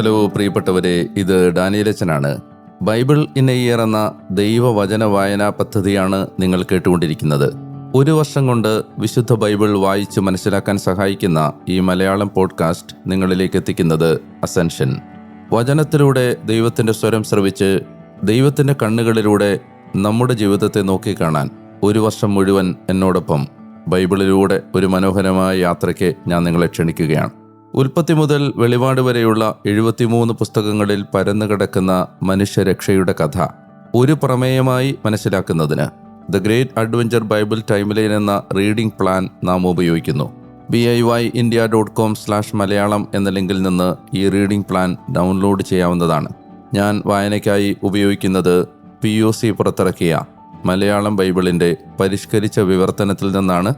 Hello പ്രിയപ്പെട്ടവരെ ഇത് ഡാനിയലച്ചനാണ്. ബൈബിൾ ഇൻ എ ഇയർ എന്ന ദൈവവചന വായനാ പദ്ധതിയാണ് നിങ്ങൾ കേട്ടുകൊണ്ടിരിക്കുന്നത്. ഒരു വർഷം കൊണ്ട് വിശുദ്ധ ബൈബിൾ വായിച്ച് മനസ്സിലാക്കാൻ സഹായിക്കുന്ന ഈ മലയാളം പോഡ്കാസ്റ്റ് നിങ്ങളിലേക്ക് എത്തിക്കുന്നത് അസെൻഷൻ. വചനത്തിലൂടെ ദൈവത്തിന്റെ സ്വരം ശ്രവിച്ച് ദൈവത്തിന്റെ കണ്ണുകളിലൂടെ നമ്മുടെ ജീവിതത്തെ നോക്കിക്കാണാൻ ഒരു വർഷം മുഴുവൻ എന്നോടൊപ്പം ബൈബിളിലൂടെ ഒരു മനോഹരമായ യാത്രയ്ക്ക് ഞാൻ നിങ്ങളെ ക്ഷണിക്കുകയാണ്. ഉൽപ്പത്തി മുതൽ വെളിപാട് വരെയുള്ള എഴുപത്തിമൂന്ന് പുസ്തകങ്ങളിൽ പരന്നു കിടക്കുന്ന മനുഷ്യരക്ഷയുടെ കഥ ഒരു പ്രമേയമായി മനസ്സിലാക്കുന്നതിന് the great adventure Bible timeline എന്ന റീഡിംഗ് പ്ലാൻ നാം ഉപയോഗിക്കുന്നു. B I Y India dot com slash Malayalam എന്ന ലിങ്കിൽ നിന്ന് ഈ റീഡിംഗ് പ്ലാൻ ഡൗൺലോഡ് ചെയ്യാവുന്നതാണ്. ഞാൻ വായനയ്ക്കായി ഉപയോഗിക്കുന്നത് പി ഒ സി പുറത്തിറക്കിയ മലയാളം ബൈബിളിന്റെ പരിഷ്കരിച്ച വിവർത്തനത്തിൽ നിന്നാണ്.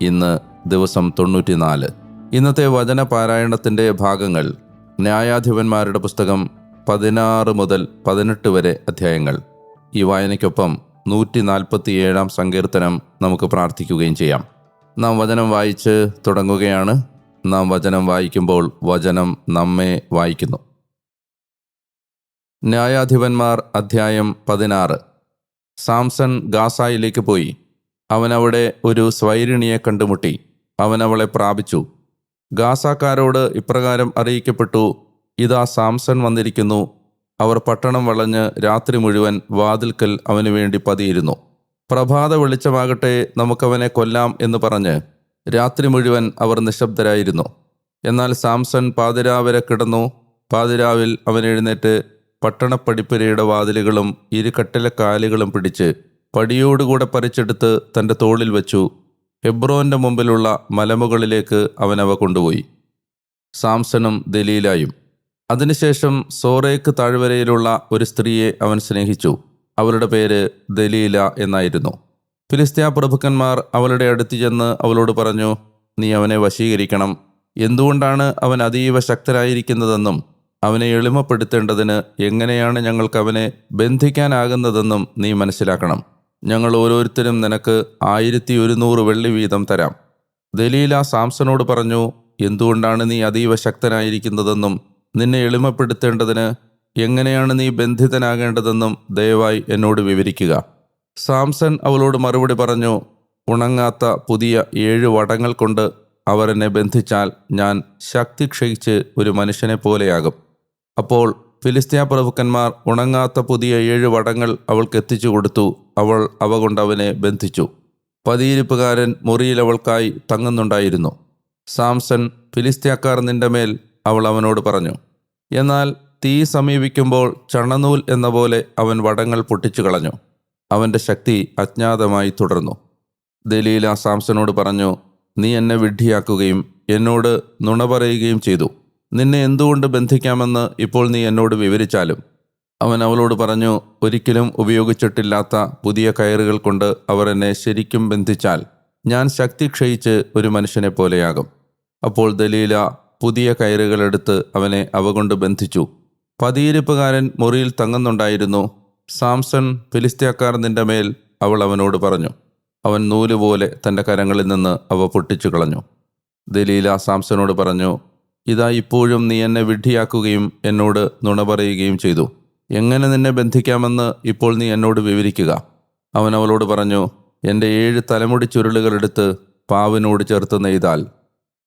ഇന്ന് ദിവസം തൊണ്ണൂറ്റിനാല്. ഇന്നത്തെ വചന പാരായണത്തിന്റെ ഭാഗങ്ങൾ ന്യായാധിപന്മാരുടെ പുസ്തകം പതിനാറ് മുതൽ പതിനെട്ട് വരെ അധ്യായങ്ങൾ. ഈ വായനയ്ക്കൊപ്പം നൂറ്റി നാൽപ്പത്തിയേഴാം സങ്കീർത്തനം നമുക്ക് പ്രാർത്ഥിക്കുകയും ചെയ്യാം. നാം വചനം വായിച്ച് തുടങ്ങുകയാണ്. നാം വചനം വായിക്കുമ്പോൾ വചനം നമ്മെ വായിക്കുന്നു. ന്യായാധിപന്മാർ അധ്യായം പതിനാറ്. സാംസൺ ഗാസായിലേക്ക് പോയി. അവനവിടെ ഒരു സ്വൈരിണിയെ കണ്ടുമുട്ടി. അവനവളെ പ്രാപിച്ചു. ഗാസാക്കാരോട് ഇപ്രകാരം അറിയിക്കപ്പെട്ടു ഇതാ സാംസൺ വന്നിരിക്കുന്നു. അവർ പട്ടണം വളഞ്ഞ് രാത്രി മുഴുവൻ വാതിൽക്കൽ അവന് വേണ്ടി പതിയിരുന്നു. പ്രഭാത വെളിച്ചമാകട്ടെ നമുക്കവനെ കൊല്ലാം എന്ന് പറഞ്ഞ് രാത്രി മുഴുവൻ അവർ നിശബ്ദരായിരുന്നു. എന്നാൽ സാംസൺ പാതിരാവരെ കിടന്നു. പാതിരാവിൽ അവൻ എഴുന്നേറ്റ് പട്ടണപ്പടിപ്പുരയുടെ വാതിലുകളും ഇരു കട്ടിലെ കാലുകളും പിടിച്ച് പടിയോടുകൂടെ പറിച്ചെടുത്ത് തന്റെ തോളിൽ വെച്ചു. ഹെബ്രോന്റെ മുമ്പിലുള്ള മലമുകളിലേക്ക് അവൻ അവ കൊണ്ടുപോയി. സാംസണും ദലീലായും. അതിനുശേഷം സോറേക്ക് താഴ്വരയിലുള്ള ഒരു സ്ത്രീയെ അവൻ സ്നേഹിച്ചു. അവരുടെ പേര് ദലീല എന്നായിരുന്നു. ഫിലിസ്ത്യ പ്രഭുക്കന്മാർ അവളുടെ അടുത്ത് ചെന്ന് അവളോട് പറഞ്ഞു നീ അവനെ വശീകരിക്കണം. എന്തുകൊണ്ടാണ് അവൻ അതീവ ശക്തരായിരിക്കുന്നതെന്നും അവനെ എളിമപ്പെടുത്തേണ്ടതിന് എങ്ങനെയാണ് ഞങ്ങൾക്ക് അവനെ ബന്ധിക്കാനാകുന്നതെന്നും നീ മനസ്സിലാക്കണം. ഞങ്ങൾ ഓരോരുത്തരും നിനക്ക് ആയിരത്തി ഒരുന്നൂറ് വെള്ളി വീതം തരാം. ദലീല സാംസനോട് പറഞ്ഞു എന്തുകൊണ്ടാണ് നീ അതീവ ശക്തനായിരിക്കുന്നതെന്നും നിന്നെ എളിമപ്പെടുത്തേണ്ടതിന് എങ്ങനെയാണ് നീ ബന്ധിതനാകേണ്ടതെന്നും ദയവായി എന്നോട് വിവരിക്കുക. സാംസൺ അവളോട് മറുപടി പറഞ്ഞു ഉണങ്ങാത്ത പുതിയ ഏഴ് വടങ്ങൾ കൊണ്ട് അവർ എന്നെ ബന്ധിച്ചാൽ ഞാൻ ശക്തി ക്ഷയിച്ച് ഒരു മനുഷ്യനെ പോലെയാകും. അപ്പോൾ ഫിലിസ്തീയ പ്രഭുക്കന്മാർ ഉണങ്ങാത്ത പുതിയ ഏഴ് വടങ്ങൾ അവൾക്ക് എത്തിച്ചു കൊടുത്തു. അവൾ അവ കൊണ്ടവനെ ബന്ധിച്ചു. പതിയിരിപ്പുകാരൻ മുറിയിൽ അവൾക്കായി തങ്ങുന്നുണ്ടായിരുന്നു. സാംസൺ ഫിലിസ്തീയക്കാർ നിന്റെ മേൽ അവൾ അവനോട് പറഞ്ഞു എന്നാൽ തീ സമീപിക്കുമ്പോൾ ചണനൂൽ എന്ന പോലെ അവൻ വടങ്ങൾ പൊട്ടിച്ചു കളഞ്ഞു. അവന്റെ ശക്തി അജ്ഞാതമായി തുടർന്നു. ദലീല സാംസനോട് പറഞ്ഞു നീ എന്നെ വിഡ്ഢിയാക്കുകയും എന്നോട് നുണ പറയുകയും ചെയ്തു. നിന്നെ എന്തുകൊണ്ട് ബന്ധിക്കാമെന്ന് ഇപ്പോൾ നീ എന്നോട് വിവരിച്ചാലും? അവൻ അവളോട് പറഞ്ഞു ഒരിക്കലും ഉപയോഗിച്ചിട്ടില്ലാത്ത പുതിയ കയറുകൾ കൊണ്ട് അവർ എന്നെ ശരിക്കും ബന്ധിച്ചാൽ ഞാൻ ശക്തി ക്ഷയിച്ച് ഒരു മനുഷ്യനെ പോലെയാകും. അപ്പോൾ ദലീല പുതിയ കയറുകൾ കയറുകളെടുത്ത് അവനെ അവ കൊണ്ട് ബന്ധിച്ചു. പതിയിരിപ്പുകാരൻ മുറിയിൽ തങ്ങുന്നുണ്ടായിരുന്നു. സാംസൺ ഫിലിസ്തീയക്കാർ നിന്റെ മേൽ അവൾ അവനോട് പറഞ്ഞു. അവൻ നൂലുപോലെ തന്റെ കരങ്ങളിൽ നിന്ന് അവ പൊട്ടിച്ചു കളഞ്ഞു ദലീല സാംസനോട് പറഞ്ഞു ഇതാ ഇപ്പോഴും നീ എന്നെ വിഡ്ഢിയാക്കുകയും എന്നോട് നുണ പറയുകയും ചെയ്തു. എങ്ങനെ നിന്നെ ബന്ധിക്കാമെന്ന് ഇപ്പോൾ നീ എന്നോട് വിവരിക്കുക. അവൻ അവളോട് പറഞ്ഞു എന്റെ ഏഴ് തലമുടി ചുരുളുകളെടുത്ത് പാവിനോട് ചേർത്ത് നെയ്താൽ.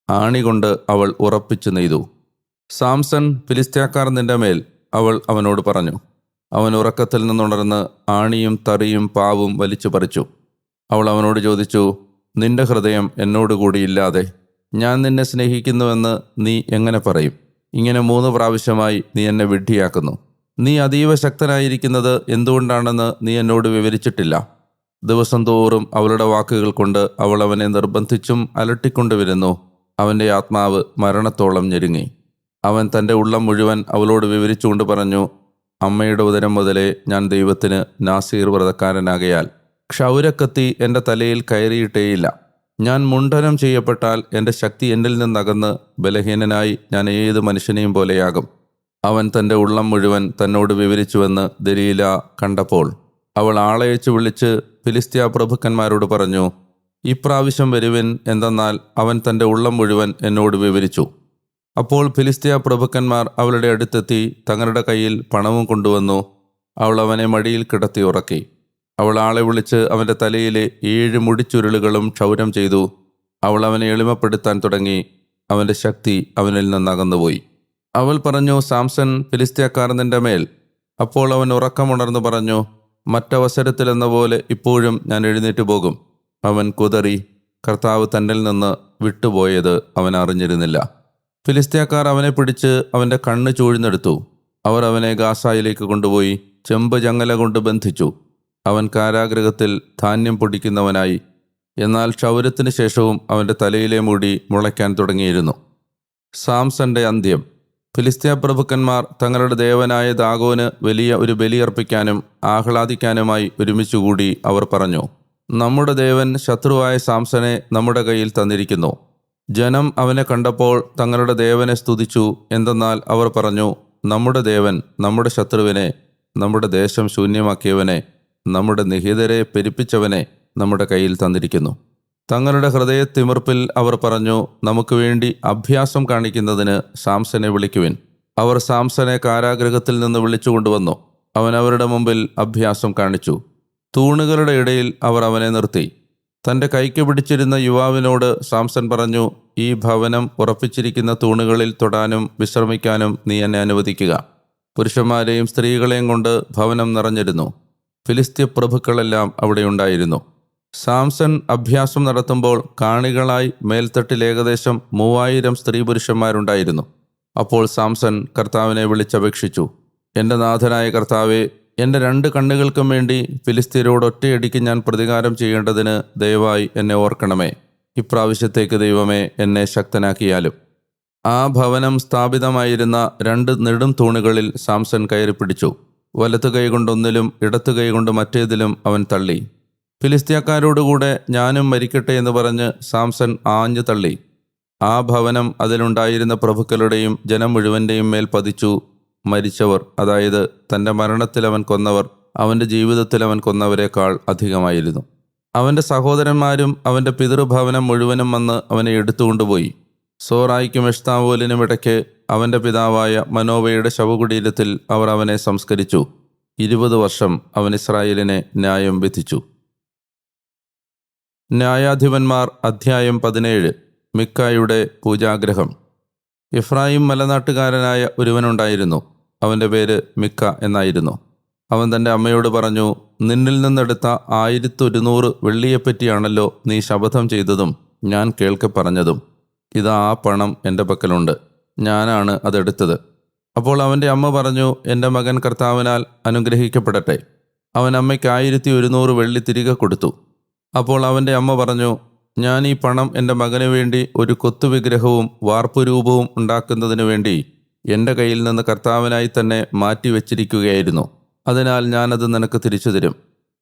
ആണി കൊണ്ട് അവൾ ഉറപ്പിച്ചു നെയ്തു. സാംസൺ ഫിലിസ്ത്യാക്കാർ നിന്റെ മേൽ അവൾ അവനോട് പറഞ്ഞു. അവൻ ഉറക്കത്തിൽ നിന്നുണർന്ന് ആണിയും തറിയും പാവും വലിച്ചു പറിച്ചു. അവൾ അവനോട് ചോദിച്ചു നിന്റെ ഹൃദയം എന്നോടുകൂടി ഇല്ലാതെ ഞാൻ നിന്നെ സ്നേഹിക്കുന്നുവെന്ന് നീ എങ്ങനെ പറയും? ഇങ്ങനെ മൂന്ന് പ്രാവശ്യമായി നീ എന്നെ വിഡ്ഢിയാക്കുന്നു. നീ അതീവ ശക്തനായിരിക്കുന്നത് എന്തുകൊണ്ടാണെന്ന് നീ എന്നോട് വിവരിച്ചിട്ടില്ല. ദിവസം തോറും അവളുടെ വാക്കുകൾ കൊണ്ട് അവൾ അവനെ നിർബന്ധിച്ചും അലട്ടിക്കൊണ്ടുവരുന്നു. അവന്റെ ആത്മാവ് മരണത്തോളം ഞെരുങ്ങി. അവൻ തന്റെ ഉള്ളം മുഴുവൻ അവളോട് വിവരിച്ചുകൊണ്ട് പറഞ്ഞു അമ്മയുടെ ഉദരം മുതലേ ഞാൻ ദൈവത്തിന് നാസീർ വ്രതക്കാരനാകയാൽ ക്ഷൗരക്കത്തി എന്റെ തലയിൽ കയറിയിട്ടേയില്ല. ഞാൻ മുണ്ഡനം ചെയ്യപ്പെട്ടാൽ എന്റെ ശക്തി എന്നിൽ നിന്നകന്ന് ബലഹീനനായി ഞാൻ ഏത് മനുഷ്യനെയും പോലെയാകും. അവൻ തന്റെ ഉള്ളം മുഴുവൻ തന്നോട് വിവരിച്ചുവെന്ന് ദലീല കണ്ടപ്പോൾ അവൾ ആളയച്ചു വിളിച്ച് ഫിലിസ്ത്യ പ്രഭുക്കന്മാരോട് പറഞ്ഞു ഇപ്രാവശ്യം വരുവിൻ എന്തെന്നാൽ അവൻ തന്റെ ഉള്ളം മുഴുവൻ എന്നോട് വിവരിച്ചു. അപ്പോൾ ഫിലിസ്ത്യ പ്രഭുക്കന്മാർ അവളുടെ അടുത്തെത്തി തങ്ങളുടെ കയ്യിൽ പണവും കൊണ്ടുവന്നു. അവൾ അവനെ മടിയിൽ കിടത്തി ഉറക്കി. അവൾ ആളെ വിളിച്ച് അവന്റെ തലയിലെ ഏഴ് മുടിച്ചുരുളുകളും ക്ഷൗരം ചെയ്തു. അവൾ അവനെ എളിമപ്പെടുത്താൻ തുടങ്ങി. അവന്റെ ശക്തി അവനിൽ നിന്ന് അകന്നുപോയി. അവൾ പറഞ്ഞു സാംസൺ ഫിലിസ്തീയക്കാർ നിന്റെ മേൽ. അപ്പോൾ അവൻ ഉറക്കമുണർന്നു പറഞ്ഞു മറ്റവസരത്തിലെന്ന പോലെ ഇപ്പോഴും ഞാൻ എഴുന്നേറ്റ് പോകും. അവൻ കുതറി കർത്താവ് തന്നിൽ നിന്ന് വിട്ടുപോയത് അവൻ അറിഞ്ഞിരുന്നില്ല. ഫിലിസ്തീയക്കാർ അവനെ പിടിച്ച് അവന്റെ കണ്ണ് ചൂഴ്ന്നെടുത്തു. അവർ അവനെ ഗാസായിലേക്ക് കൊണ്ടുപോയി ചെമ്പ് ചങ്ങല കൊണ്ട് ബന്ധിച്ചു. അവൻ കാരാഗ്രഹത്തിൽ ധാന്യം പൊടിക്കുന്നവനായി. എന്നാൽ ക്ഷൗരത്തിന് ശേഷവും അവന്റെ തലയിലെ മുടി മുളയ്ക്കാൻ തുടങ്ങിയിരുന്നു. സാംസന്റെ അന്ത്യം. ഫിലിസ്തീയ പ്രഭുക്കന്മാർ തങ്ങളുടെ ദേവനായ ദാഗോന് വലിയ ഒരു ബലിയർപ്പിക്കാനും ആഹ്ലാദിക്കാനുമായി ഒരുമിച്ചുകൂടി അവർ പറഞ്ഞു നമ്മുടെ ദേവൻ ശത്രുവായ സാംസനെ നമ്മുടെ കയ്യിൽ തന്നിരിക്കുന്നു. ജനം അവനെ കണ്ടപ്പോൾ തങ്ങളുടെ ദേവനെ സ്തുതിച്ചു. എന്തെന്നാൽ അവർ പറഞ്ഞു നമ്മുടെ ദേവൻ നമ്മുടെ ശത്രുവിനെ നമ്മുടെ ദേശം ശൂന്യമാക്കിയവനെ നമ്മുടെ നിഹിതരെ പെരുപ്പിച്ചവനെ നമ്മുടെ കയ്യിൽ തന്നിരിക്കുന്നു. തങ്ങളുടെ ഹൃദയത്തിമിർപ്പിൽ അവർ പറഞ്ഞു നമുക്ക് വേണ്ടി അഭ്യാസം കാണിക്കുന്നതിന് സാംസനെ വിളിക്കുവിൻ. അവർ സാംസനെ കാരാഗ്രഹത്തിൽ നിന്ന് വിളിച്ചു കൊണ്ടുവന്നു. അവൻ അവരുടെ മുമ്പിൽ അഭ്യാസം കാണിച്ചു. തൂണുകളുടെ ഇടയിൽ അവർ അവനെ നിർത്തി. തന്റെ കൈക്ക് പിടിച്ചിരുന്ന യുവാവിനോട് സാംസൺ പറഞ്ഞു ഈ ഭവനം ഉറപ്പിച്ചിരിക്കുന്ന തൂണുകളിൽ തൊടാനും വിശ്രമിക്കാനും നീ എന്നെ അനുവദിക്കുക. പുരുഷന്മാരെയും സ്ത്രീകളെയും കൊണ്ട് ഭവനം നിറഞ്ഞിരുന്നു. ഫിലിസ്തീയ പ്രഭുക്കളെല്ലാം അവിടെ ഉണ്ടായിരുന്നു. സാംസൺ അഭ്യാസം നടത്തുമ്പോൾ കാണികളായി മേൽത്തട്ടിൽ ഏകദേശം മൂവായിരം സ്ത്രീ പുരുഷന്മാരുണ്ടായിരുന്നു അപ്പോൾ സാംസൺ കർത്താവിനെ വിളിച്ചപേക്ഷിച്ചു. എന്റെ നാഥനായ കർത്താവെ എന്റെ രണ്ട് കണ്ണുകൾക്കും വേണ്ടി ഫിലിസ്തീനോട് ഒറ്റയടിക്ക് ഞാൻ പ്രതികാരം ചെയ്യേണ്ടതിന് ദയവായി എന്നെ ഓർക്കണമേ. ഇപ്രാവശ്യത്തേക്ക് ദൈവമേ എന്നെ ശക്തനാക്കിയാലും. ആ ഭവനം സ്ഥാപിതമായിരുന്ന രണ്ട് നെടും തൂണുകളിൽ സാംസൺ കയറി പിടിച്ചു വലത്തു കൈകൊണ്ടൊന്നിലും ഇടത്തു കൈകൊണ്ട് മറ്റേതിലും അവൻ തള്ളി. ഫിലിസ്തീയക്കാരോടുകൂടെ ഞാനും മരിക്കട്ടെ എന്ന് പറഞ്ഞ് സാംസൺ ആഞ്ഞു തള്ളി. ആ ഭവനം അതിലുണ്ടായിരുന്ന പ്രഭുക്കളുടെയും ജനം മുഴുവന്റെയും മേൽ പതിച്ചു മരിച്ചവർ അതായത് തന്റെ മരണത്തിൽ അവൻ കൊന്നവർ അവന്റെ ജീവിതത്തിൽ അവൻ കൊന്നവരെക്കാൾ അധികമായിരുന്നു. അവന്റെ സഹോദരന്മാരും അവന്റെ പിതൃഭവനം മുഴുവനും വന്ന് അവനെ എടുത്തുകൊണ്ടുപോയി. സോറായിക്കും എഷ്താവോലിനും ഇടയ്ക്ക് അവന്റെ പിതാവായ മനോവയുടെ ശവകുടീരത്തിൽ അവർ അവനെ സംസ്കരിച്ചു. ഇരുപത് വർഷം അവൻ ഇസ്രായേലിനെ ന്യായം വിധിച്ചു. ന്യായാധിപന്മാർ അധ്യായം പതിനേഴ്. മിക്കായുടെ പൂജാഗ്രഹം. ഇഫ്രായിം മലനാട്ടുകാരനായ ഒരുവനുണ്ടായിരുന്നു. അവന്റെ പേര് മിക്ക എന്നായിരുന്നു. അവൻ തന്റെ അമ്മയോട് പറഞ്ഞു നിന്നിൽ നിന്നെടുത്ത ആയിരത്തൊരുന്നൂറ് വെള്ളിയെപ്പറ്റിയാണല്ലോ നീ ശപഥം ചെയ്തതും ഞാൻ കേൾക്കെ പറഞ്ഞതും. ഇതാ ആ പണം എന്റെ പക്കലുണ്ട്. ഞാനാണ് അതെടുത്തത്. അപ്പോൾ അവന്റെ അമ്മ പറഞ്ഞു എന്റെ മകൻ കർത്താവിനാൽ അനുഗ്രഹിക്കപ്പെടട്ടെ. അവൻ അമ്മയ്ക്ക് ആയിരത്തി ഒരുന്നൂറ് വെള്ളി തിരികെ കൊടുത്തു. അപ്പോൾ അവന്റെ അമ്മ പറഞ്ഞു ഞാൻ ഈ പണം എന്റെ മകന് വേണ്ടി ഒരു കൊത്തുവിഗ്രഹവും വാർപ്പുരൂപവും ഉണ്ടാക്കുന്നതിന് വേണ്ടി എന്റെ കയ്യിൽ നിന്ന് കർത്താവിനായി തന്നെ മാറ്റി വെച്ചിരിക്കുകയായിരുന്നു. അതിനാൽ ഞാനത് നിനക്ക് തിരിച്ചു തരും.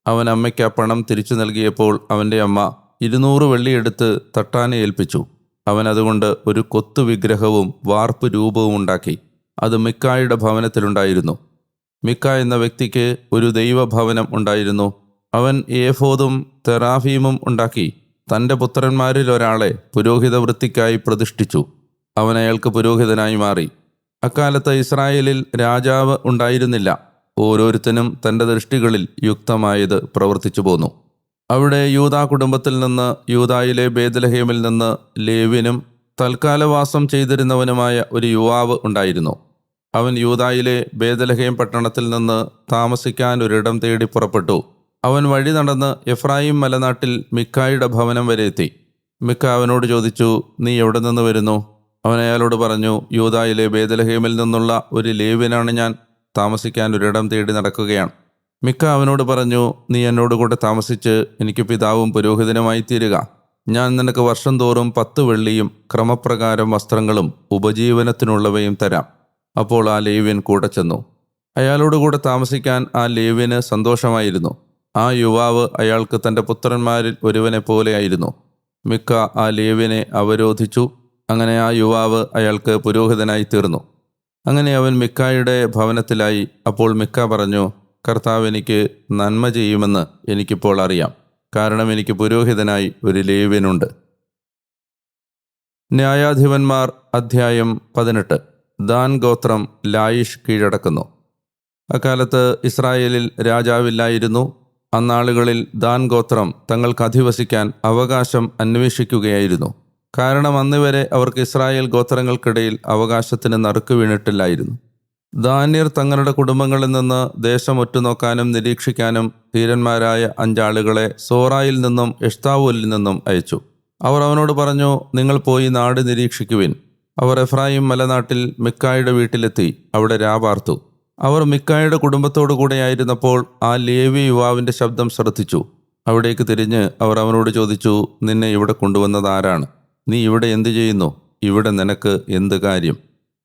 അവൻ അമ്മയ്ക്ക് ആ പണം തിരിച്ചു നൽകിയപ്പോൾ അവന്റെ അമ്മ ഇരുന്നൂറ് വെള്ളിയെടുത്ത് തട്ടാനെ ഏൽപ്പിച്ചു. അവൻ അതുകൊണ്ട് ഒരു കൊത്തു വിഗ്രഹവും വാർപ്പ് രൂപവും ഉണ്ടാക്കി. അത് മിക്കായുടെ ഭവനത്തിലുണ്ടായിരുന്നു. മിക്ക എന്ന വ്യക്തിക്ക് ഒരു ദൈവഭവനം ഉണ്ടായിരുന്നു. അവൻ ഏഫോദും തെറാഫീമും ഉണ്ടാക്കി. തന്റെ പുത്രന്മാരിൽ ഒരാളെ പുരോഹിത വൃത്തിക്കായി പ്രതിഷ്ഠിച്ചു. അവൻ അയാൾക്ക് പുരോഹിതനായി മാറി. അക്കാലത്ത് ഇസ്രായേലിൽ രാജാവ് ഉണ്ടായിരുന്നില്ല. ഓരോരുത്തനും തന്റെ ദൃഷ്ടികളിൽ യുക്തമായത് പ്രവർത്തിച്ചു പോന്നു. അവിടെ യൂതാ കുടുംബത്തിൽ നിന്ന് യൂതായിലെ ബേദലഹേമിൽ നിന്ന് ലേവിനും തൽക്കാലവാസം ചെയ്തിരുന്നവനുമായ ഒരു യുവാവ് ഉണ്ടായിരുന്നു. അവൻ യൂതായിലെ ബേദലഹേം പട്ടണത്തിൽ നിന്ന് താമസിക്കാൻ ഒരിടം തേടി പുറപ്പെട്ടു. അവൻ വഴി നടന്ന് എഫ്രായിം മലനാട്ടിൽ മിക്കായുടെ ഭവനം വരെ എത്തി. മിക്ക അവനോട് ചോദിച്ചു നീ എവിടെ നിന്ന് വരുന്നു? അവൻ അയാളോട് പറഞ്ഞു യൂതായിലെ ബേദലഹേമിൽ നിന്നുള്ള ഒരു ലേവിനാണ് ഞാൻ. താമസിക്കാൻ ഒരിടം തേടി നടക്കുകയാണ്. മിക്ക അവനോട് പറഞ്ഞു നീ എന്നോട് കൂടെ താമസിച്ച് എനിക്ക് പിതാവും പുരോഹിതനുമായി തീരുക. ഞാൻ നിനക്ക് വർഷം തോറും പത്ത് വെള്ളിയും ക്രമപ്രകാരം വസ്ത്രങ്ങളും ഉപജീവനത്തിനുള്ളവയും തരാം. അപ്പോൾ ആ ലേവ്യൻ കൂടെ ചെന്നു. അയാളോട് കൂടെ താമസിക്കാൻ ആ ലേവ്യന് സന്തോഷമായിരുന്നു. ആ യുവാവ് അയാൾക്ക് തന്റെ പുത്രന്മാരിൽ ഒരുവനെ പോലെയായിരുന്നു മിക്ക ആ ലേവ്യനെ അവരോധിച്ചു. അങ്ങനെ ആ യുവാവ് അയാൾക്ക് പുരോഹിതനായി തീർന്നു. അങ്ങനെ അവൻ മിക്കായുടെ ഭവനത്തിലായി. അപ്പോൾ മിക്ക പറഞ്ഞു കർത്താവ് എനിക്ക് നന്മ ചെയ്യുമെന്ന് എനിക്കിപ്പോൾ അറിയാം. കാരണം എനിക്ക് പുരോഹിതനായി ഒരു ലേവ്യനുണ്ട്. ന്യായാധിപന്മാർ അധ്യായം പതിനെട്ട്. ദാൻ ഗോത്രം ലായിഷ് കീഴടക്കുന്നു. അക്കാലത്ത് ഇസ്രായേലിൽ രാജാവില്ലായിരുന്നു. അന്നാളുകളിൽ ദാൻ ഗോത്രം തങ്ങൾക്ക് അധിവസിക്കാൻ അവകാശം അന്വേഷിക്കുകയായിരുന്നു. കാരണം അന്നുവരെ അവർക്ക് ഇസ്രായേൽ ഗോത്രങ്ങൾക്കിടയിൽ അവകാശത്തിന് നറുക്ക് വീണിട്ടില്ലായിരുന്നു. ദാന്യർ തങ്ങളുടെ കുടുംബങ്ങളിൽ നിന്ന് ദേശം ഒറ്റുനോക്കാനും നിരീക്ഷിക്കാനും ധീരന്മാരായ അഞ്ചാളുകളെ സോറായിൽ നിന്നും എഷ്താവൂലിൽ നിന്നും അയച്ചു. അവർ അവനോട് പറഞ്ഞു നിങ്ങൾ പോയി നാട് നിരീക്ഷിക്കുവിൻ. അവർ എഫ്രായിം മലനാട്ടിൽ മിക്കായുടെ വീട്ടിലെത്തി അവിടെ രാപാർത്തു അവർ മിക്കായുടെ കുടുംബത്തോടു കൂടെയായിരുന്നപ്പോൾ ആ ലേവി യുവാവിന്റെ ശബ്ദം ശ്രദ്ധിച്ചു. അവിടേക്ക് തിരിഞ്ഞ് അവർ അവനോട് ചോദിച്ചു നിന്നെ ഇവിടെ കൊണ്ടുവന്നത് ആരാണ്? നീ ഇവിടെ എന്തു ചെയ്യുന്നു? ഇവിടെ നിനക്ക് എന്ത് കാര്യം?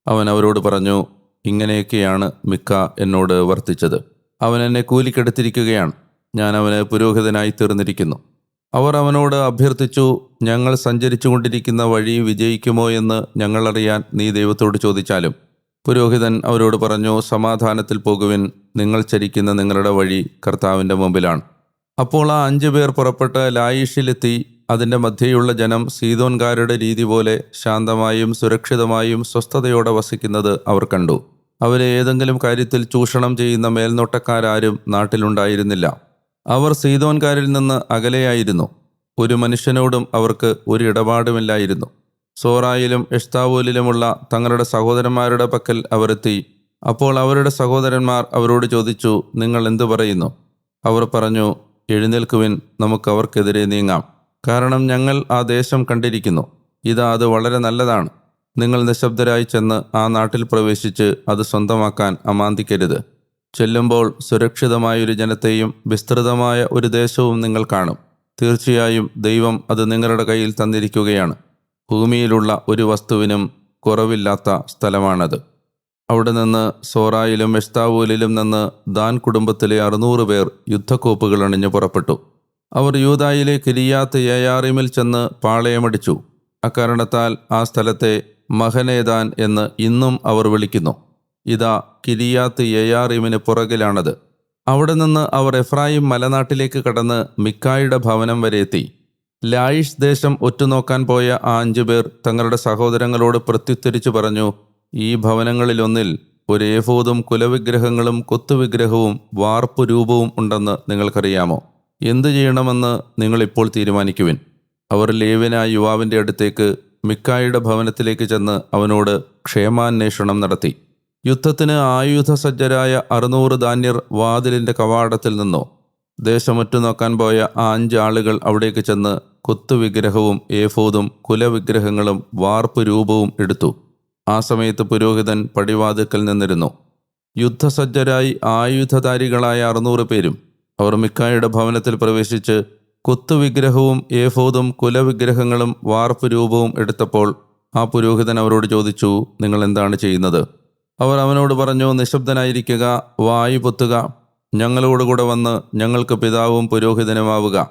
അവൻ അവരോട് പറഞ്ഞു ഇങ്ങനെയൊക്കെയാണ് മിക്ക എന്നോട് വർത്തിച്ചത്. അവൻ എന്നെ കൂലിക്കെടുത്തിരിക്കുകയാണ്. ഞാൻ അവന് പുരോഹിതനായി തീർന്നിരിക്കുന്നു. അവർ അവനോട് അഭ്യർത്ഥിച്ചു ഞങ്ങൾ സഞ്ചരിച്ചു കൊണ്ടിരിക്കുന്ന വഴി വിജയിക്കുമോ എന്ന് ഞങ്ങളറിയാൻ നീ ദൈവത്തോട് ചോദിച്ചാലും. പുരോഹിതൻ അവരോട് പറഞ്ഞു സമാധാനത്തിൽ പോകുവിൻ. നിങ്ങൾ ചരിക്കുന്ന നിങ്ങളുടെ വഴി കർത്താവിന്റെ മുമ്പിലാണ്. അപ്പോൾ ആ അഞ്ചു പേർ പുറപ്പെട്ട് ലായിഷിലെത്തി. അതിന്റെ മധ്യയുള്ള ജനം സീതോൻകാരുടെ രീതി പോലെ ശാന്തമായും സുരക്ഷിതമായും സ്വസ്ഥതയോടെ വസിക്കുന്നത് അവർ കണ്ടു. അവരെ ഏതെങ്കിലും കാര്യത്തിൽ ചൂഷണം ചെയ്യുന്ന മേൽനോട്ടക്കാരും നാട്ടിലുണ്ടായിരുന്നില്ല. അവർ സീതോൻകാരിൽ നിന്ന് അകലെയായിരുന്നു. ഒരു മനുഷ്യനോടും അവർക്ക് ഒരു ഇടപാടുമില്ലായിരുന്നു. സോറായിലും എഷ്താവൂലിലുമുള്ള തങ്ങളുടെ സഹോദരന്മാരുടെ പക്കൽ അവരെത്തി അപ്പോൾ അവരുടെ സഹോദരന്മാർ അവരോട് ചോദിച്ചു നിങ്ങൾ എന്തു പറയുന്നു? അവർ പറഞ്ഞു എഴുന്നേൽക്കുവിൻ നമുക്ക് അവർക്കെതിരെ നീങ്ങാം. കാരണം ഞങ്ങൾ ആ ദേശം കണ്ടിരിക്കുന്നു. ഇതാ അത് വളരെ നല്ലതാണ്. നിങ്ങൾ നിശബ്ദരായി ചെന്ന് ആ നാട്ടിൽ പ്രവേശിച്ച് അത് സ്വന്തമാക്കാൻ അമാന്തിക്കരുത്. ചെല്ലുമ്പോൾ സുരക്ഷിതമായൊരു ജനത്തെയും വിസ്തൃതമായ ഒരു ദേശവും നിങ്ങൾ കാണും. തീർച്ചയായും ദൈവം അത് നിങ്ങളുടെ കയ്യിൽ തന്നിരിക്കുകയാണ്. ഭൂമിയിലുള്ള ഒരു വസ്തുവിനും കുറവില്ലാത്ത സ്ഥലമാണത്. അവിടെ നിന്ന് സോറായിലും എഷ്താവൂലിലും നിന്ന് ദാൻ കുടുംബത്തിലെ അറുന്നൂറ് പേർ യുദ്ധക്കോപ്പുകൾ അണിഞ്ഞു പുറപ്പെട്ടു. അവർ യൂതായിലെ കിരിയാത്ത് യയാറിമിൽ ചെന്ന് പാളയമടിച്ചു. അക്കാരണത്താൽ ആ സ്ഥലത്തെ മഹനേദാൻ എന്ന് ഇന്നും അവർ വിളിക്കുന്നു. ഇതാ കിരിയാത്ത് യയാറിമിന് പുറകിലാണത്. അവിടെ നിന്ന് അവർ എഫ്രായിം മലനാട്ടിലേക്ക് കടന്ന് മിക്കായുടെ ഭവനം വരെ എത്തി. ലായിഷ് ദേശം ഒറ്റുനോക്കാൻ പോയ ആ അഞ്ചു പേർ തങ്ങളുടെ സഹോദരങ്ങളോട് പ്രത്യുത്തരിച്ചു പറഞ്ഞു ഈ ഭവനങ്ങളിലൊന്നിൽ ഒരു ഏഫോതും കുലവിഗ്രഹങ്ങളും കൊത്തുവിഗ്രഹവും വാർപ്പ് രൂപവും ഉണ്ടെന്ന് നിങ്ങൾക്കറിയാമോ? എന്തു ചെയ്യണമെന്ന് നിങ്ങൾ ഇപ്പോൾ തീരുമാനിക്കുവിൻ. അവർ ലേവനായ യുവാവിന്റെ അടുത്തേക്ക് മിക്കായുടെ ഭവനത്തിലേക്ക് ചെന്ന് അവനോട് ക്ഷേമാന്വേഷണം നടത്തി. യുദ്ധത്തിന് ആയുധസജ്ജരായ അറുന്നൂറ് ധാന്യർ വാതിലിന്റെ കവാടത്തിൽ നിന്നോ. ദേശമറ്റു നോക്കാൻ പോയ ആ അഞ്ച് ആളുകൾ അവിടേക്ക് ചെന്ന് കുത്തുവിഗ്രഹവും ഏഫോതും കുലവിഗ്രഹങ്ങളും വാർപ്പ് രൂപവും എടുത്തു. ആ സമയത്ത് പുരോഹിതൻ പടിവാതിക്കൽ നിന്നിരുന്നു. യുദ്ധസജ്ജരായി ആയുധധാരികളായ അറുന്നൂറ് പേരും അവർ മിക്കായുടെ ഭവനത്തിൽ പ്രവേശിച്ച് കുത്തുവിഗ്രഹവും ഏഫോദും കുലവിഗ്രഹങ്ങളും വാർപ്പ് രൂപവും എടുത്തപ്പോൾ ആ പുരോഹിതൻ അവരോട് ചോദിച്ചു നിങ്ങൾ എന്താണ് ചെയ്യുന്നത്? അവർ അവനോട് പറഞ്ഞു നിശബ്ദനായിരിക്കുക വായു പൊത്തുക ഞങ്ങളോടുകൂടെ വന്ന് ഞങ്ങൾക്ക് പിതാവും പുരോഹിതനുമാവുക.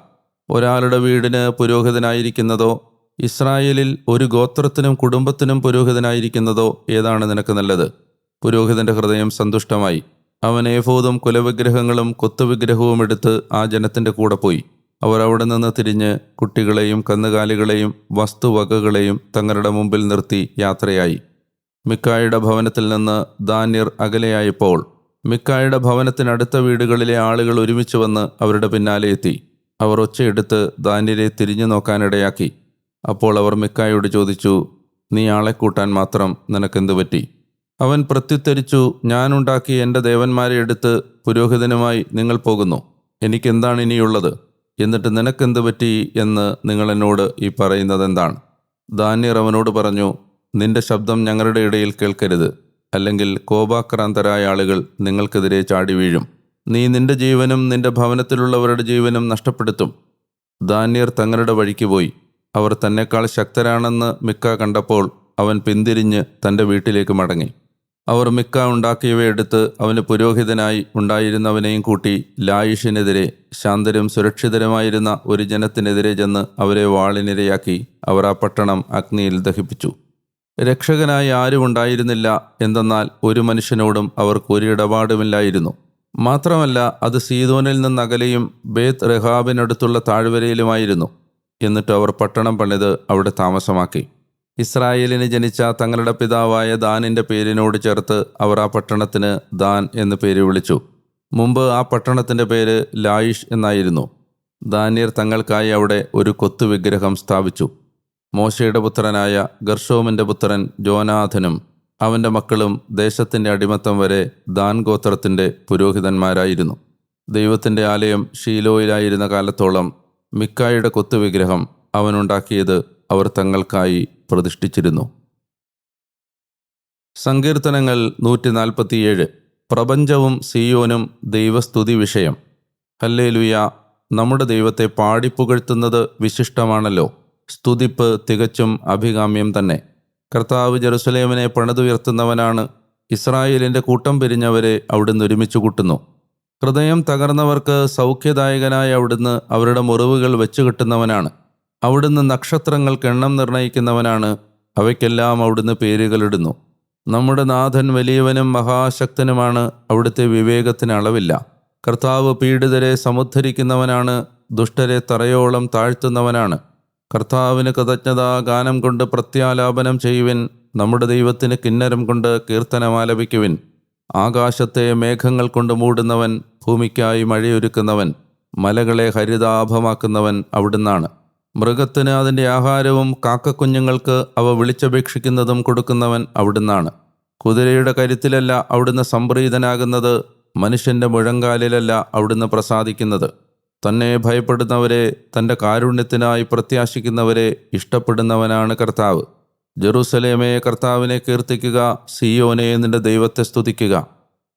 ഒരാളുടെ വീടിന് പുരോഹിതനായിരിക്കുന്നതോ ഇസ്രായേലിൽ ഒരു ഗോത്രത്തിനും കുടുംബത്തിനും പുരോഹിതനായിരിക്കുന്നതോ ഏതാണ് നിനക്ക് നല്ലത്? പുരോഹിതന്റെ ഹൃദയം സന്തുഷ്ടമായി. അവൻ ഏഫോദും കുലവിഗ്രഹങ്ങളും കൊത്തുവിഗ്രഹവും എടുത്ത് ആ ജനത്തിന്റെ കൂടെ പോയി. അവർ അവിടെ നിന്ന് തിരിഞ്ഞ് കുട്ടികളെയും കന്നുകാലികളെയും വസ്തുവകകളെയും തങ്ങളുടെ മുമ്പിൽ നിർത്തി യാത്രയായി. മിക്കായുടെ ഭവനത്തിൽ നിന്ന് ദാന്യർ അകലെയായപ്പോൾ മിക്കായുടെ ഭവനത്തിനടുത്ത വീടുകളിലെ ആളുകൾ ഒരുമിച്ച് വന്ന് അവരുടെ പിന്നാലെ എത്തി. അവർ ഒച്ചയെടുത്ത് ദാന്യരെ തിരിഞ്ഞു നോക്കാനിടയാക്കി. അപ്പോൾ അവർ മിക്കായോട് ചോദിച്ചു നീ ആളെ കൂട്ടാൻ മാത്രം നിനക്കെന്ത് പറ്റി? അവൻ പ്രത്യുത്തരിച്ചു ഞാനുണ്ടാക്കി എന്റെ ദേവന്മാരെ എടുത്ത് പുരോഹിതനുമായി നിങ്ങൾ പോകുന്നു. എനിക്കെന്താണ് ഇനിയുള്ളത്? എന്നിട്ട് നിനക്കെന്ത് പറ്റി എന്ന് നിങ്ങൾ എന്നോട് ഈ പറയുന്നത് എന്താണ് ദാന്യർ അവനോട് പറഞ്ഞു നിന്റെ ശബ്ദം ഞങ്ങളുടെ ഇടയിൽ കേൾക്കരുത്. അല്ലെങ്കിൽ കോപാക്രാന്തരായ ആളുകൾ നിങ്ങൾക്കെതിരെ ചാടി വീഴും. നീ നിന്റെ ജീവനും നിന്റെ ഭവനത്തിലുള്ളവരുടെ ജീവനും നഷ്ടപ്പെടുത്തും. ദാന്യർ തങ്ങളുടെ വഴിക്ക് പോയി. അവർ തന്നെക്കാൾ ശക്തരാണെന്ന് മിക്ക കണ്ടപ്പോൾ അവൻ പിന്തിരിഞ്ഞ് തന്റെ വീട്ടിലേക്ക് മടങ്ങി. അവർ മിക്ക ഉണ്ടാക്കിയവയെടുത്ത് അവന് പുരോഹിതനായി ഉണ്ടായിരുന്നവനെയും കൂട്ടി ലായിഷിനെതിരെ ശാന്തരും സുരക്ഷിതരുമായിരുന്ന ഒരു ജനത്തിനെതിരെ ചെന്ന് അവരെ വാളിനിരയാക്കി അവർ ആ പട്ടണം അഗ്നിയിൽ ദഹിപ്പിച്ചു. രക്ഷകനായി ആരും ഉണ്ടായിരുന്നില്ല എന്തെന്നാൽ ഒരു മനുഷ്യനോടും അവർക്ക് ഒരു ഇടപാടുമില്ലായിരുന്നു. മാത്രമല്ല അത് സീതോനിൽ നിന്ന് അകലെയും ബേത്ത് റഹാബിനടുത്തുള്ള താഴ്വരയിലുമായിരുന്നു. എന്നിട്ട് അവർ പട്ടണം പണിത് അവിടെ താമസമാക്കി. ഇസ്രായേലിന് ജനിച്ച തങ്ങളുടെ പിതാവായ ദാനിന്റെ പേരിനോട് ചേർത്ത് അവർ ആ പട്ടണത്തിന് ദാൻ എന്ന് പേര് വിളിച്ചു. മുമ്പ് ആ പട്ടണത്തിന്റെ പേര് ലായിഷ് എന്നായിരുന്നു. ദാനിയർ തങ്ങൾക്കായി അവിടെ ഒരു കൊത്തു വിഗ്രഹം സ്ഥാപിച്ചു. മോശയുടെ പുത്രനായ ഗർഷോമിന്റെ പുത്രൻ ജോനാഥനും അവന്റെ മക്കളും ദേശത്തിന്റെ അടിമത്തം വരെ ദാൻ ഗോത്രത്തിന്റെ പുരോഹിതന്മാരായിരുന്നു. ദൈവത്തിന്റെ ആലയം ഷീലോയിലായിരുന്ന കാലത്തോളം മിക്കായുടെ കൊത്തുവിഗ്രഹം അവനുണ്ടാക്കിയത് അവർ തങ്ങൾക്കായി പ്രതിഷ്ഠിച്ചിരുന്നു. സങ്കീർത്തനങ്ങൾ നൂറ്റി നാൽപ്പത്തിയേഴ് പ്രപഞ്ചവും സിയോനും ദൈവസ്തുതി വിഷയം. ഹല്ലേലുയ. നമ്മുടെ ദൈവത്തെ പാടിപ്പുകഴ്ത്തുന്നത് വിശിഷ്ടമാണല്ലോ. സ്തുതിപ്പ് തികച്ചും അഭികാമ്യം തന്നെ. കർത്താവ് ജെറുസലേമിനെ പണിതുയർത്തുന്നവനാണ്. ഇസ്രായേലിന്റെ കൂട്ടം പിരിഞ്ഞവരെ അവിടുന്ന് ഒരുമിച്ച് കൂട്ടുന്നു. ഹൃദയം തകർന്നവർക്ക് സൗഖ്യദായകനായ അവിടുന്ന് അവരുടെ മുറിവുകൾ വെച്ചു കിട്ടുന്നവനാണ് അവിടുന്ന് നക്ഷത്രങ്ങൾക്ക് എണ്ണം നിർണയിക്കുന്നവനാണ്. അവയ്ക്കെല്ലാം അവിടുന്ന് പേരുകളിടുന്നു നമ്മുടെ നാഥൻ വലിയവനും മഹാശക്തനുമാണ്. അവിടുത്തെ വിവേകത്തിന് അളവില്ല. കർത്താവ് പീഡിതരെ സമുദ്ധരിക്കുന്നവനാണ്. ദുഷ്ടരെ തറയോളം താഴ്ത്തുന്നവനാണ്. കർത്താവിന് കൃതജ്ഞതാ ഗാനം കൊണ്ട് പ്രത്യാലാപനം ചെയ്യുവിൻ. നമ്മുടെ ദൈവത്തിന് കിന്നരം കൊണ്ട് കീർത്തനമാലപിക്കുവിൻ ആകാശത്തെ മേഘങ്ങൾ കൊണ്ട് മൂടുന്നവൻ ഭൂമിക്കായി മഴയൊരുക്കുന്നവൻ മലകളെ ഹരിതാഭമാക്കുന്നവൻ അവിടുന്നാണ്. മൃഗത്തിന് അതിന്റെ ആഹാരവും കാക്കക്കുഞ്ഞുങ്ങൾക്ക് അവ വിളിച്ചപേക്ഷിക്കുന്നതും കൊടുക്കുന്നവൻ അവിടുന്നാണ്. കുതിരയുടെ കരുത്തിലല്ല അവിടുന്ന് സംപ്രീതനാകുന്നത് മനുഷ്യന്റെ മുഴങ്കാലിലല്ല അവിടുന്ന് പ്രസാദിക്കുന്നത്. തന്നെ ഭയപ്പെടുന്നവരെ തന്റെ കാരുണ്യത്തിനായി പ്രത്യാശിക്കുന്നവരെ ഇഷ്ടപ്പെടുന്നവനാണ് കർത്താവ്. ജെറൂസലേമയെ കർത്താവിനെ കീർത്തിക്കുക സിയോനെ നിന്റെ ദൈവത്തെ സ്തുതിക്കുക.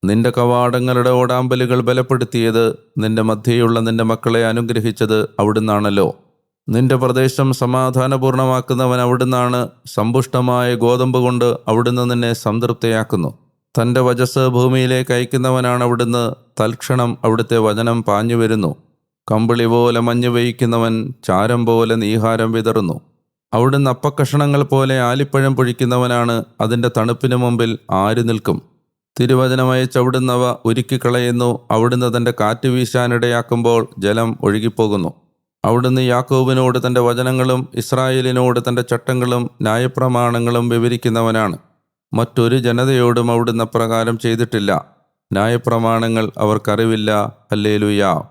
നിന്റെ കവാടങ്ങളുടെ ഓടാമ്പലുകൾ ബലപ്പെടുത്തിയത് നിന്റെ മധ്യയുള്ള നിന്റെ മക്കളെ അനുഗ്രഹിച്ചത് അവിടുന്നാണല്ലോ. നിന്റെ പ്രദേശം സമാധാനപൂർണമാക്കുന്നവൻ അവിടുന്നാണ്. സമ്പുഷ്ടമായ ഗോതമ്പ് കൊണ്ട് അവിടുന്ന് നിന്നെ സംതൃപ്തയാക്കുന്നു. തന്റെ വചസ് ഭൂമിയിലേക്ക് അയക്കുന്നവനാണ് അവിടുന്ന്. തൽക്ഷണം അവിടുത്തെ വചനം പാഞ്ഞു വരുന്നു കമ്പിളി പോലെ മഞ്ഞ് വെയിക്കുന്നവൻ ചാരം പോലെ നീഹാരം വിതറുന്നു. അവിടുന്ന് അപ്പക്കഷണങ്ങൾ പോലെ ആലിപ്പഴം പൊഴിക്കുന്നവനാണ്. അതിന്റെ തണുപ്പിന് മുമ്പിൽ ആര് നിൽക്കും? തിരുവചനമയച്ചവിടുന്നവ ഉരുക്കിക്കളയുന്നു. അവിടുന്ന് തന്റെ കാറ്റ് വീശാനിടയാക്കുമ്പോൾ ജലം ഒഴുകിപ്പോകുന്നു. അവിടുന്ന് യാക്കോബിനോട് തന്റെ വചനങ്ങളും ഇസ്രായേലിനോട് തന്റെ ചട്ടങ്ങളും ന്യായപ്രമാണങ്ങളും വിവരിക്കുന്നവനാണ്. മറ്റൊരു ജനതയോടും അവിടുന്ന് അപ്രകാരം ചെയ്തിട്ടില്ല. ന്യായപ്രമാണങ്ങൾ അവർക്കറിവില്ല. അല്ലേലുയാ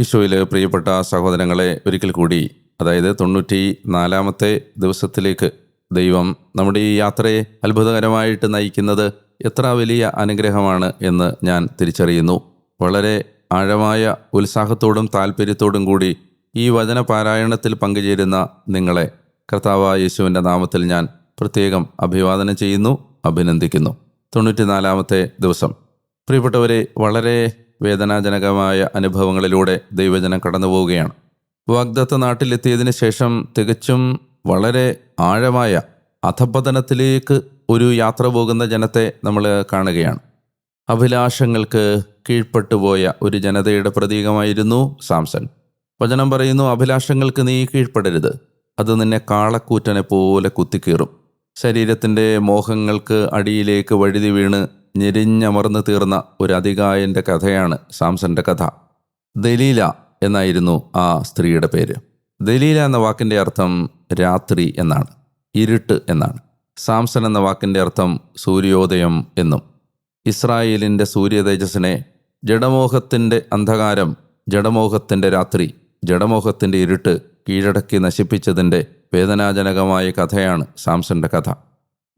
ഈശോയിലെ പ്രിയപ്പെട്ട സഹോദരങ്ങളെ ഒരിക്കൽ കൂടി അതായത് തൊണ്ണൂറ്റി നാലാമത്തെ ദിവസത്തിലേക്ക് ദൈവം നമ്മുടെ ഈ യാത്രയെ അത്ഭുതകരമായിട്ട് നയിക്കുന്നത് എത്ര വലിയ അനുഗ്രഹമാണ് എന്ന് ഞാൻ തിരിച്ചറിയുന്നു. വളരെ ആഴമായ ഉത്സാഹത്തോടും താല്പര്യത്തോടും കൂടി ഈ വചന പാരായണത്തിൽ പങ്കുചേരുന്ന നിങ്ങളെ കർത്താവായ യേശുവിന്റെ നാമത്തിൽ ഞാൻ പ്രത്യേകം അഭിവാദനം ചെയ്യുന്നു അഭിനന്ദിക്കുന്നു. തൊണ്ണൂറ്റിനാലാമത്തെ ദിവസം. പ്രിയപ്പെട്ടവരെ വളരെ വേദനാജനകമായ അനുഭവങ്ങളിലൂടെ ദൈവജനം കടന്നു പോവുകയാണ് വാഗ്ദത്ത നാട്ടിലെത്തിയതിന് ശേഷം തികച്ചും വളരെ ആഴമായ അധപതനത്തിലേക്ക് ഒരു യാത്ര പോകുന്ന ജനത്തെ നമ്മൾ കാണുകയാണ്. അഭിലാഷങ്ങൾക്ക് കീഴ്പ്പെട്ടുപോയ ഒരു ജനതയുടെ പ്രതീകമായിരുന്നു സാംസൺ. വചനം പറയുന്നു അഭിലാഷങ്ങൾക്ക് നീ കീഴ്പ്പെടരുത്. അത് നിന്നെ കാളക്കൂറ്റനെ പോലെ കുത്തിക്കീറും. ശരീരത്തിന്റെ മോഹങ്ങൾക്ക് അടിയിലേക്ക് വഴുതി വീണ് ഞെരിഞ്ഞമർന്നു തീർന്ന ഒരു അതികായന്റെ കഥയാണ് സാംസന്റെ കഥ. ദലീല എന്നായിരുന്നു ആ സ്ത്രീയുടെ പേര്. ദലീല എന്ന വാക്കിന്റെ അർത്ഥം രാത്രി എന്നാണ് ഇരുട്ട് എന്നാണ്. സാംസൺ എന്ന വാക്കിന്റെ അർത്ഥം സൂര്യോദയം എന്നും. ഇസ്രായേലിന്റെ സൂര്യതേജസ്സിനെ ജഡമോഹത്തിന്റെ അന്ധകാരം ജഡമോഹത്തിന്റെ രാത്രി ജഡമോഹത്തിന്റെ ഇരുട്ട് കീഴടക്കി നശിപ്പിച്ചതിന്റെ വേദനാജനകമായ കഥയാണ് സാംസന്റെ കഥ.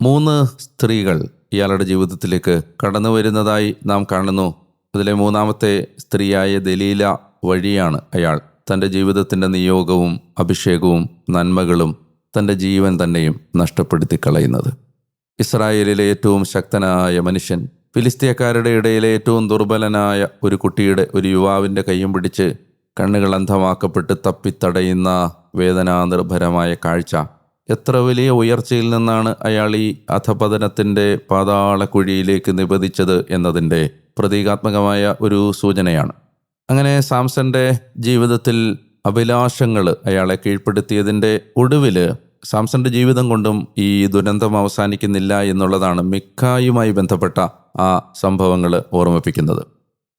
മൂന്ന് സ്ത്രീകൾ ഇയാളുടെ ജീവിതത്തിലേക്ക് കടന്നു വരുന്നതായി നാം കാണുന്നു. അതിലെ മൂന്നാമത്തെ സ്ത്രീയായ ദലീല വഴിയാണ് അയാൾ. തന്റെ ജീവിതത്തിന്റെ നിയോഗവും അഭിഷേകവും നന്മകളും തന്റെ ജീവൻ തന്നെയും നഷ്ടപ്പെടുത്തി കളയുന്നത് ഇസ്രായേലിലെ ഏറ്റവും ശക്തനായ മനുഷ്യൻ ഫിലിസ്തീയക്കാരുടെ ഇടയിലെ ഏറ്റവും ദുർബലനായ ഒരു കുട്ടിയുടെ ഒരു യുവാവിന്റെ കൈയും പിടിച്ച് കണ്ണുകൾ അന്ധമാക്കപ്പെട്ട് തപ്പിത്തടയുന്ന വേദനാനിർഭരമായ കാഴ്ച. എത്ര വലിയ ഉയർച്ചയിൽ നിന്നാണ് അയാൾ ഈ അധപതനത്തിന്റെ പാതാളക്കുഴിയിലേക്ക് നിബന്ധിച്ചത് എന്നതിന്റെ പ്രതീകാത്മകമായ ഒരു സൂചനയാണ്. അങ്ങനെ സാംസന്റെ ജീവിതത്തിൽ അഭിലാഷങ്ങൾ അയാളെ കീഴ്പ്പെടുത്തിയതിന്റെ ഒടുവിൽ സാംസന്റെ ജീവിതം കൊണ്ടും ഈ ദുരന്തം അവസാനിക്കുന്നില്ല എന്നുള്ളതാണ് മിക്കായുമായി ബന്ധപ്പെട്ട ആ സംഭവങ്ങൾ ഓർമ്മിപ്പിക്കുന്നത്.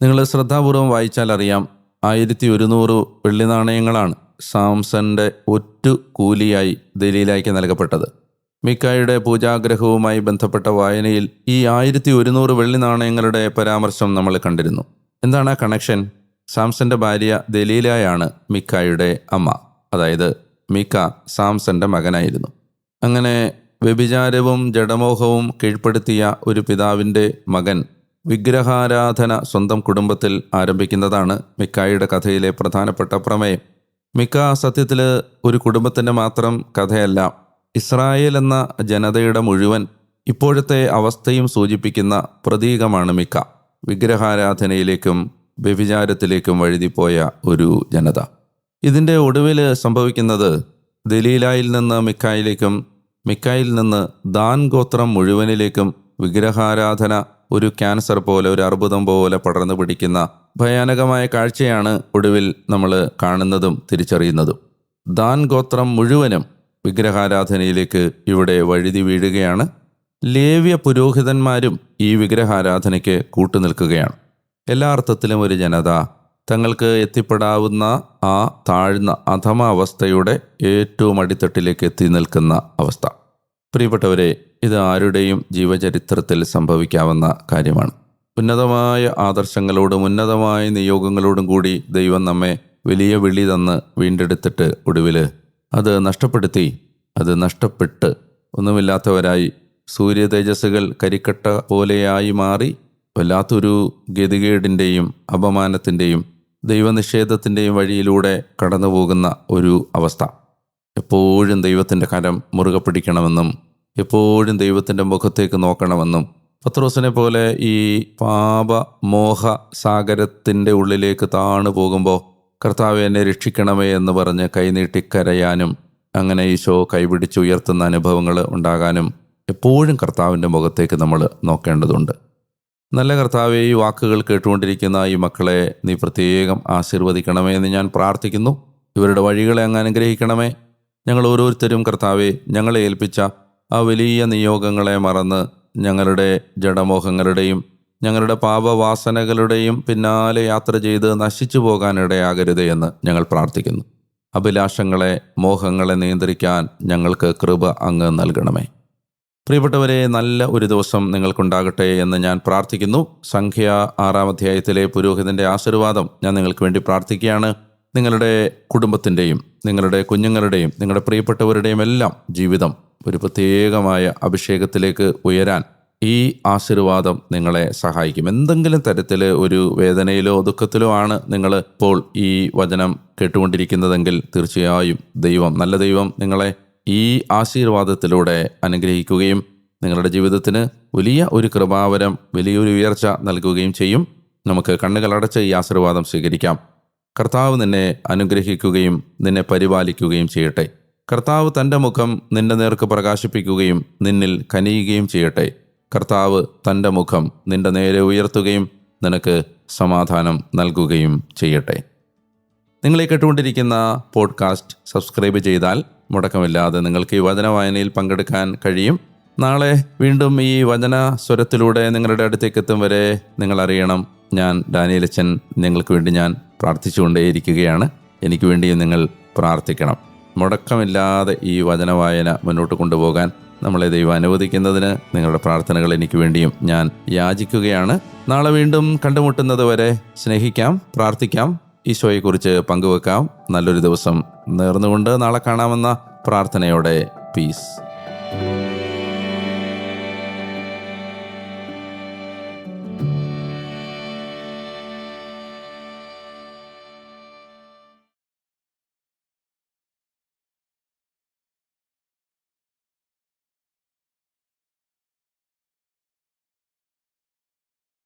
നിങ്ങൾ ശ്രദ്ധാപൂർവം വായിച്ചാൽ അറിയാം ആയിരത്തി ഒരുന്നൂറ് വെള്ളി നാണയങ്ങളാണ് സാംസന്റെ ഒറ്റ കൂലിയായി ദലീലായിക്ക് നൽകപ്പെട്ടത്. മിക്കായുടെ പൂജാഗ്രഹവുമായി ബന്ധപ്പെട്ട വായനയിൽ ഈ ആയിരത്തി ഒരുന്നൂറ് വെള്ളി നാണയങ്ങളുടെ പരാമർശം നമ്മൾ കണ്ടിരുന്നു. എന്താണ് ആ കണക്ഷൻ സാംസന്റെ ഭാര്യ ദലീലായാണ് മിക്കായുടെ അമ്മ. അതായത് മിക്ക സാംസന്റെ മകനായിരുന്നു. അങ്ങനെ വ്യഭിചാരവും ജഡമോഹവും കീഴ്പ്പെടുത്തിയ ഒരു പിതാവിന്റെ മകൻ വിഗ്രഹാരാധന സ്വന്തം കുടുംബത്തിൽ ആരംഭിക്കുന്നതാണ് മിക്കായുടെ കഥയിലെ പ്രധാനപ്പെട്ട പ്രമേയം. മിക്ക സത്യത്തിൽ ഒരു കുടുംബത്തിന്റെ മാത്രം കഥയല്ല ഇസ്രായേൽ എന്ന ജനതയുടെ മുഴുവൻ ഇപ്പോഴത്തെ അവസ്ഥയും സൂചിപ്പിക്കുന്ന പ്രതീകമാണ് മിക്ക വിഗ്രഹാരാധനയിലേക്കും വ്യഭിചാരത്തിലേക്കും വഴുതിപ്പോയ ഒരു ജനത. ഇതിന്റെ ഒടുവിൽ സംഭവിക്കുന്നത് ദലീലായിൽ നിന്ന് മിക്കായിലേക്കും മിക്കായിൽ നിന്ന് ദാൻ ഗോത്രം മുഴുവനിലേക്കും വിഗ്രഹാരാധന ഒരു ക്യാൻസർ പോലെ ഒരു അർബുദം പോലെ പടർന്നു പിടിക്കുന്ന ഭയാനകമായ കാഴ്ചയാണ് ഒടുവിൽ നമ്മൾ കാണുന്നതും തിരിച്ചറിയുന്നതും. ദാൻ ഗോത്രം മുഴുവനും വിഗ്രഹാരാധനയിലേക്ക് ഇവിടെ വഴുതി വീഴുകയാണ്. ലേവ്യ പുരോഹിതന്മാരും ഈ വിഗ്രഹാരാധനയ്ക്ക് കൂട്ടുനിൽക്കുകയാണ്. എല്ലാ അർത്ഥത്തിലും ഒരു ജനത തങ്ങൾക്ക് എത്തിപ്പെടാവുന്ന ആ താഴ്ന്ന അധമ അവസ്ഥയുടെ ഏറ്റവും അടിത്തട്ടിലേക്ക് എത്തി നിൽക്കുന്ന അവസ്ഥ. പ്രിയപ്പെട്ടവരെ ഇത് ആരുടെയും ജീവചരിത്രത്തിൽ സംഭവിക്കാവുന്ന കാര്യമാണ്. ഉന്നതമായ ആദർശങ്ങളോടും ഉന്നതമായ നിയോഗങ്ങളോടും കൂടി ദൈവം നമ്മെ വലിയ വിളി തന്ന് വീണ്ടെടുത്തിട്ട് ഒടുവിൽ അത് നഷ്ടപ്പെടുത്തി അത് നഷ്ടപ്പെട്ട് ഒന്നുമില്ലാത്തവരായി സൂര്യ തേജസ്സുകൾ കരിക്കട്ട പോലെയായി മാറി വല്ലാത്തൊരു ഗതികേടിന്റെയും അപമാനത്തിന്റെയും ദൈവനിഷേധത്തിന്റെയും വഴിയിലൂടെ കടന്നു പോകുന്ന ഒരു അവസ്ഥ. എപ്പോഴും ദൈവത്തിന്റെ കരം മുറുകെ പിടിക്കണമെന്നും എപ്പോഴും ദൈവത്തിന്റെ മുഖത്തേക്ക് നോക്കണമെന്നും. പത്രോസിനെ പോലെ ഈ പാപ മോഹ സാഗരത്തിന്റെ ഉള്ളിലേക്ക് താണു പോകുമ്പോൾ കർത്താവ് എന്നെ രക്ഷിക്കണമേ എന്ന് പറഞ്ഞ് കൈനീട്ടി കരയാനും അങ്ങനെ ഈശോ കൈപിടിച്ചുയർത്തുന്ന അനുഭവങ്ങൾ ഉണ്ടാകാനും എപ്പോഴും കർത്താവിന്റെ മുഖത്തേക്ക് നമ്മൾ നോക്കേണ്ടതുണ്ട്. നല്ല കർത്താവെ ഈ വാക്കുകൾ കേട്ടുകൊണ്ടിരിക്കുന്ന ഈ മക്കളെ നീ പ്രത്യേകം ആശീർവദിക്കണമേ എന്ന് ഞാൻ പ്രാർത്ഥിക്കുന്നു. ഇവരുടെ വഴികളെ അങ്ങ് അനുഗ്രഹിക്കണമേ. ഞങ്ങൾ ഓരോരുത്തരും കർത്താവെ ഞങ്ങളെ ഏൽപ്പിച്ച ആ വലിയ നിയോഗങ്ങളെ മറന്ന് ഞങ്ങളുടെ ജഡമോഹങ്ങളുടെയും ഞങ്ങളുടെ പാപവാസനകളുടെയും പിന്നാലെ യാത്ര ചെയ്ത് നശിച്ചു പോകാനിടയാകരുത് എന്ന് ഞങ്ങൾ പ്രാർത്ഥിക്കുന്നു. അഭിലാഷങ്ങളെ മോഹങ്ങളെ നിയന്ത്രിക്കാൻ ഞങ്ങൾക്ക് കൃപ അങ്ങ് നൽകണമേ. പ്രിയപ്പെട്ടവരെ നല്ല ഒരു ദിവസം നിങ്ങൾക്കുണ്ടാകട്ടെ എന്ന് ഞാൻ പ്രാർത്ഥിക്കുന്നു. സംഖ്യ ആറാം അധ്യായത്തിലെ പുരോഹിതന്റെ ആശീർവാദം ഞാൻ നിങ്ങൾക്ക് വേണ്ടി പ്രാർത്ഥിക്കുകയാണ്. നിങ്ങളുടെ കുടുംബത്തിന്റെയും നിങ്ങളുടെ കുഞ്ഞുങ്ങളുടെയും നിങ്ങളുടെ പ്രിയപ്പെട്ടവരുടെയും എല്ലാം ജീവിതം ഒരു പ്രത്യേകമായ അഭിഷേകത്തിലേക്ക് ഉയരാൻ ഈ ആശീർവാദം നിങ്ങളെ സഹായിക്കും. എന്തെങ്കിലും തരത്തിൽ ഒരു വേദനയിലോ ദുഃഖത്തിലോ ആണ് നിങ്ങൾ ഇപ്പോൾ ഈ വചനം കേട്ടുകൊണ്ടിരിക്കുന്നതെങ്കിൽ തീർച്ചയായും ദൈവം നല്ല ദൈവം നിങ്ങളെ ഈ ആശീർവാദത്തിലൂടെ അനുഗ്രഹിക്കുകയും നിങ്ങളുടെ ജീവിതത്തിന് വലിയ ഒരു കൃപാവരം വലിയൊരു ഉയർച്ച നൽകുകയും ചെയ്യും. നമുക്ക് കണ്ണുകളടച്ച് ഈ ആശീർവാദം സ്വീകരിക്കാം. കർത്താവ് നിന്നെ അനുഗ്രഹിക്കുകയും നിന്നെ പരിപാലിക്കുകയും ചെയ്യട്ടെ. കർത്താവ് തന്റെ മുഖം നിന്റെ നേർക്ക് പ്രകാശിപ്പിക്കുകയും നിന്നിൽ കനിയുകയും ചെയ്യട്ടെ. കർത്താവ് തന്റെ മുഖം നിന്റെ നേരെ ഉയർത്തുകയും നിനക്ക് സമാധാനം നൽകുകയും ചെയ്യട്ടെ. നിങ്ങളെ കേട്ടുകൊണ്ടിരിക്കുന്ന പോഡ്കാസ്റ്റ് സബ്സ്ക്രൈബ് ചെയ്താൽ മുടക്കമില്ലാതെ നിങ്ങൾക്ക് ഈ വചന വായനയിൽ പങ്കെടുക്കാൻ കഴിയും. നാളെ വീണ്ടും ഈ വചന സ്വരത്തിലൂടെ നിങ്ങളുടെ അടുത്തേക്ക് എത്തും വരെ നിങ്ങൾ അറിയണം. ഞാൻ ഡാനിയലച്ചൻ നിങ്ങൾക്ക് വേണ്ടി ഞാൻ പ്രാർത്ഥിച്ചുകൊണ്ടേയിരിക്കുകയാണ്. എനിക്ക് വേണ്ടിയും നിങ്ങൾ പ്രാർത്ഥിക്കണം. മുടക്കമില്ലാതെ ഈ വചന വായന മുന്നോട്ട് കൊണ്ടുപോകാൻ നമ്മളെ ദൈവം അനുവദിക്കുന്നതിന് നിങ്ങളുടെ പ്രാർത്ഥനകൾ എനിക്ക് വേണ്ടിയും ഞാൻ യാചിക്കുകയാണ്. നാളെ വീണ്ടും കണ്ടുമുട്ടുന്നത് വരെ സ്നേഹിക്കാം പ്രാർത്ഥിക്കാം. ഈശോയെക്കുറിച്ച് പങ്കുവെക്കാം. നല്ലൊരു ദിവസം നേർന്നുകൊണ്ട് നാളെ കാണാമെന്ന പ്രാർത്ഥനയോടെ. പീസ്